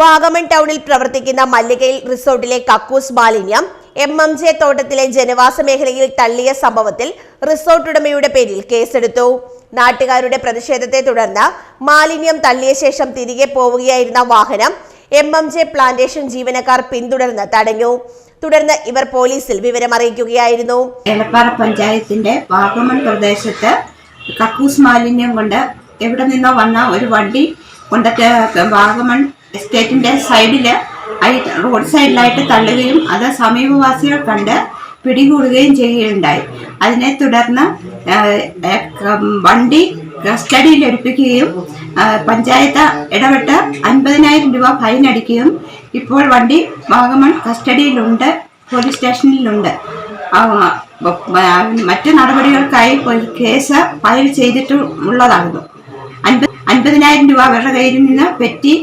വാഗമൺ ടൗണിൽ പ്രവർത്തിക്കുന്ന മല്ലികയിൽ റിസോർട്ടിലെ കക്കൂസ് മാലിന്യം എം എം ജെ തോട്ടത്തിലെ ജനവാസ മേഖലയിൽ തള്ളിയ സംഭവത്തിൽ റിസോർട്ട് ഉടമയുടെ പേരിൽ കേസെടുത്തു. നാട്ടുകാരുടെ പ്രതിഷേധത്തെ തുടർന്ന് മാലിന്യം തള്ളിയ ശേഷം തിരികെ പോവുകയായിരുന്ന വാഹനം എം എം ജെ പ്ലാന്റേഷൻ ജീവനക്കാർ പിന്തുടർന്ന് തടഞ്ഞു. തുടർന്ന് ഇവർ പോലീസിൽ വിവരം അറിയിക്കുകയായിരുന്നു. എലപ്പാറ പഞ്ചായത്തിന്റെ വാഗമൺ പ്രദേശത്ത് കക്കൂസ് മാലിന്യം കൊണ്ട് എവിടെ നിന്നോ വന്ന ഒരു വണ്ടി കൊണ്ടൊക്കെ വാഗമൺ എസ്റ്റേറ്റിന്റെ സൈഡിൽ റോഡ് സൈഡിലായിട്ട് തള്ളുകയും അത് സമീപവാസികൾ കണ്ട് പിടികൂടുകയും ചെയ്യുകയുണ്ടായി. അതിനെ തുടർന്ന് വണ്ടി കസ്റ്റഡിയിൽ എടുപ്പിക്കുകയും പഞ്ചായത്ത് ഇടപെട്ട് അൻപതിനായിരം രൂപ ഫൈൻ അടിക്കുകയും ഇപ്പോൾ വണ്ടി വാഗമൺ കസ്റ്റഡിയിലുണ്ട് പോലീസ് സ്റ്റേഷനിലുണ്ട്. മറ്റു നടപടികൾക്കായി കേസ് ഫയൽ ചെയ്തിട്ടുള്ളതാകുന്നു അൻപത് അൻപതിനായിരം രൂപ അവരുടെ കയ്യിൽ നിന്ന് പറ്റി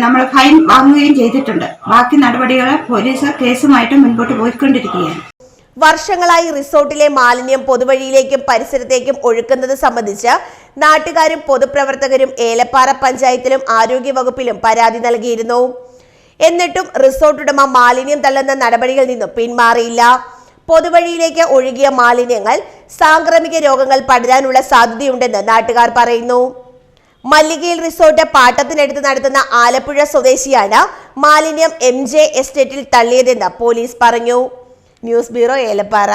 നമ്മൾ ഫൈൻ വാങ്ങുകയും ചെയ്തിട്ടുണ്ട്. ബാക്കി നടപടികൾ പോലീസ് കേസുമായിട്ട് മുൻപോട്ട് പോയിക്കൊണ്ടിരിക്കുകയാണ്. വർഷങ്ങളായി റിസോർട്ടിലെ മാലിന്യം പൊതുവഴിയിലേക്കും പരിസരത്തേക്കും ഒഴുക്കുന്നത് സംബന്ധിച്ച് നാട്ടുകാരും പൊതുപ്രവർത്തകരും ഏലപ്പാറ പഞ്ചായത്തിലും ആരോഗ്യവകുപ്പിലും പരാതി നൽകിയിരുന്നു. എന്നിട്ടും റിസോർട്ട് ഉടമ മാലിന്യം തള്ളുന്ന നടപടികളിൽ നിന്നും പിന്മാറിയില്ല. പൊതുവഴിയിലേക്ക് ഒഴുകിയ മാലിന്യങ്ങൾ സാംക്രമിക രോഗങ്ങൾ പടരാനുള്ള സാധ്യതയുണ്ടെന്ന് നാട്ടുകാർ പറയുന്നു. മല്ലികയിൽ റിസോർട്ട് പാട്ടത്തിനടുത്ത് നടത്തുന്ന ആലപ്പുഴ സ്വദേശിയാണ് മാലിന്യം എം ജെ എസ്റ്റേറ്റിൽ തള്ളിയതെന്ന് പോലീസ് പറഞ്ഞു. News bureau Elappara.